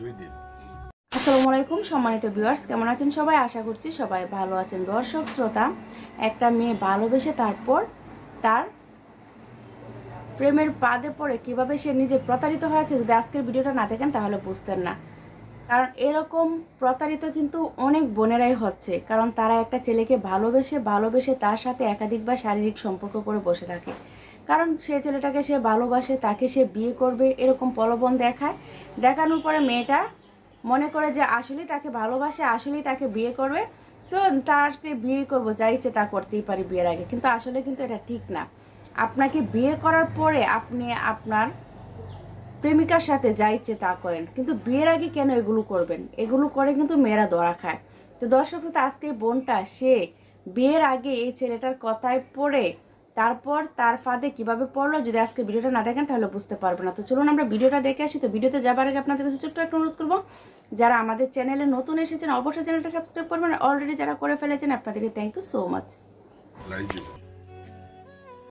দুই দিন। আসসালামু আলাইকুম, সম্মানিত ভিউয়ার্স, কেমন আছেন সবাই? আশা করছি সবাই ভালো আছেন। দর্শক, শ্রোতা, একটা মেয়ে ভালোবেসে তারপর তার প্রেমের পাদে পড়ে কীভাবে সে নিজে প্রতারিত হয়েছে যদি আজকের ভিডিওটা না দেখেন, তাহলে বুঝতেন না। কারণ এরকম প্রতারিত কিন্তু অনেক বোনেরাই হচ্ছে। কারণ তারা একটা ছেলেকে ভালোবেসে ভালোবেসে তার সাথে একাধিকবার শারীরিক সম্পর্ক করে বসে থাকে। কারণ সে ছেলেটাকে সে ভালোবাসে, তাকে সে বিয়ে করবে, এরকম প্রলোভন দেখায়। দেখানোর পরে মেয়েটা মনে করে যে আসলেই তাকে ভালোবাসে, আসলেই তাকে বিয়ে করবে। তো তাকে বিয়ে করব, যা ইচ্ছে তা করতেই পারি বিয়ের আগে। কিন্তু আসলে কিন্তু এটা ঠিক না। আপনাকে বিয়ে করার পরে আপনি আপনার প্রেমিকার সাথে যা ইচ্ছে তা করেন। কিন্তু বিয়ের আগে কেন এগুলো করবেন? এগুলো করে কিন্তু মেয়েরা ধরা খায়। তো দর্শক আজকে বোনটা, সে বিয়ের আগে এই ছেলেটার কথায় পড়ে তারপর তার ফাঁদে কীভাবে পড়ল যদি আজকে ভিডিওটা না দেখেন, তাহলে বুঝতে পারব না। তো চলুন আমরা ভিডিওটা দেখে আসি। তো ভিডিওতে যাবার আগে আপনাদের কাছে ছোট্ট একটা অনুরোধ করব, যারা আমাদের চ্যানেলে নতুন এসেছেন, অবশ্যই চ্যানেলটা সাবস্ক্রাইব করবেন। অলরেডি যারা করে ফেলেছেন, আপনাদেরকে থ্যাংক ইউ সো মাচ